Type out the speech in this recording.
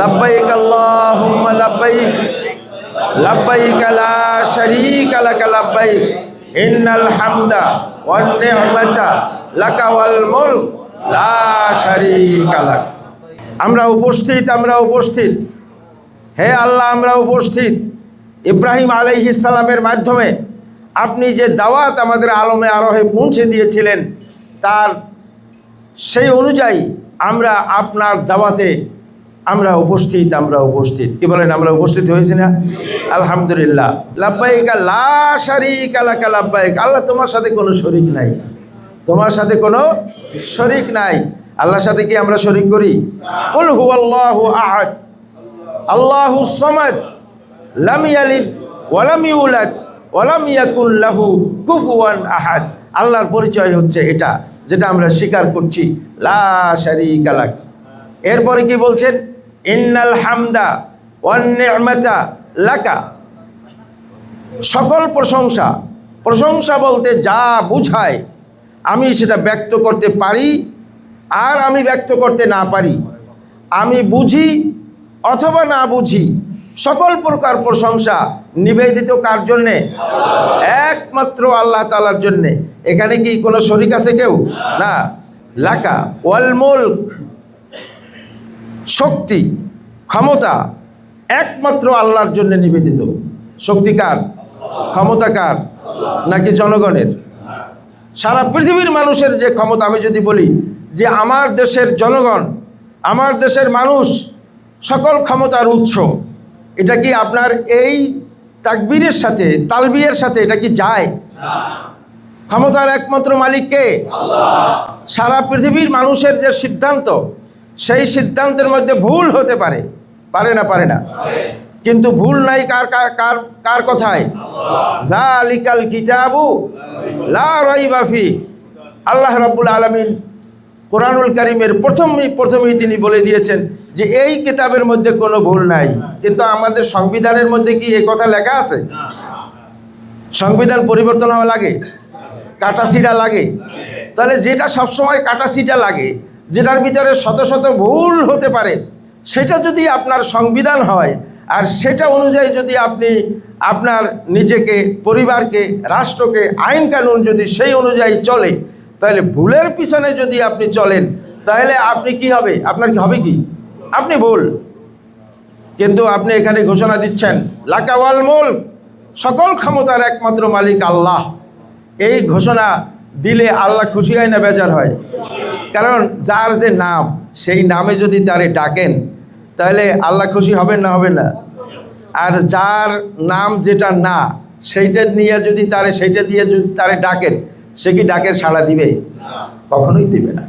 লাব্বাইক আল্লাহুম্মা লাব্বাইক লাব্বাইক লা শারীকা লাকা লাব্বাইক, ইন্নাল হামদা ওয়ান নি'মাতা লাকা ওয়াল লা শারীকা আমরা উপস্থিত আমরা উপস্থিত। হে আল্লাহ, আমরা উপস্থিত। ইব্রাহিম সালামের মাধ্যমে আপনি যে দাওয়াত আমাদের আলমে আরোহে পৌঁছে দিয়েছিলেন, তার সেই অনুযায়ী আমরা আপনার দাওয়াতে আমরা উপস্থিত আমরা উপস্থিত। কি বলেন, আমরা উপস্থিত হয়েছি না? আলহামদুলিল্লাহ। লাব্বাইকা, লা শারিকা লাকা লাব্বাইক। আল্লাহ তোমার সাথে কোনো শরিক নাই। তোমার সাথে কোনো শরিক নাই। আল্লাহর সাথে কি আমরা শরিক করি? কুল হুয়াল্লাহু আহাদ। আল্লাহু সমাদ। লাম ইয়ালিদ ওয়ালাম ইউলাদ ওয়ালাম ইয়াকুল লাহু কুফুয়ান আহাদ। আল্লাহর পরিচয় হচ্ছে এটা, যেটা আমরা স্বীকার করছি। লা শারিকা লাক। এরপরে কি বলছেন? ইন্নাল হামদা ওয়ান লাকা। সকল প্রশংসা প্রশংসা বলতে যা বুঝায়, আমি সেটা ব্যক্ত করতে পারি আর আমি ব্যক্ত করতে না পারি। আমি বুঝি অথবা না বুঝি, সকল প্রকার প্রশংসা নিবেদিত কার জন্যে? একমাত্র আল্লাহ তালার জন্যে। এখানে কি কোনো শরিক আছে কেউ? না। লাকা, ওয়াল মুলক। শক্তি ক্ষমতা একমাত্র আল্লাহর জন্য নিবেদিত। শক্তি কার? ক্ষমতা কার? নাকি জনগণের? সারা পৃথিবীর মানুষের যে ক্ষমতা আমি যদি বলি যে আমার দেশের জনগণ আমার দেশের মানুষ সকল ক্ষমতার উৎস এটা কি আপনার এই তাকবীরের সাথে তালবিয়ের সাথে এটা কি যায়? ক্ষমতার একমাত্র মালিককে সারা পৃথিবীর মানুষের যে সিদ্ধান্ত সেই সিদ্ধান্তের মধ্যে ভুল হতে পারে। পারে না পারে না। কিন্তু ভুল নাই কার কার কার কথায়? কিতাবু আল্লাহ রাব্বুল আলামিন কোরআনুল কারিমের প্রথমেই প্রথমেই তিনি বলে দিয়েছেন যে এই কিতাবের মধ্যে কোনো ভুল নাই। কিন্তু আমাদের সংবিধানের মধ্যে কি এই কথা লেখা আছে? সংবিধান পরিবর্তন হওয়া লাগে? কাটাছিটা লাগে? তাহলে যেটা সবসময় কাটাছিটা লাগে যেটার ভিতরে শত শত ভুল হতে পারে, সেটা যদি আপনার সংবিধান হয়, আর সেটা অনুযায়ী যদি আপনি আপনার নিজেকে, পরিবারকে, রাষ্ট্রকে, আইন কানুন যদি সেই অনুযায়ী চলে, তাহলে ভুলের পিছনে যদি আপনি চলেন, তাহলে আপনি কি হবে? আপনার কি হবে কি? আপনি ভুল। কিন্তু আপনি এখানে ঘোষণা দিচ্ছেন, লাকাওয়াল মুল সকল ক্ষমতার একমাত্র মালিক আল্লাহ। এই ঘোষণা দিলে আল্লাহ খুশি হয় না বেজার হয়? কারণ যার যে নাম, সেই নামে যদি তারে ডাকেন, তাহলে আল্লাহ খুশি হবেন না হবে না? আর যার নাম যেটা না, সেইটা নিয়ে যদি তারে, সেইটা দিয়ে যদি তারে ডাকেন, সে কি ডাকের সাড়া দিবে? কখনোই দিবে না।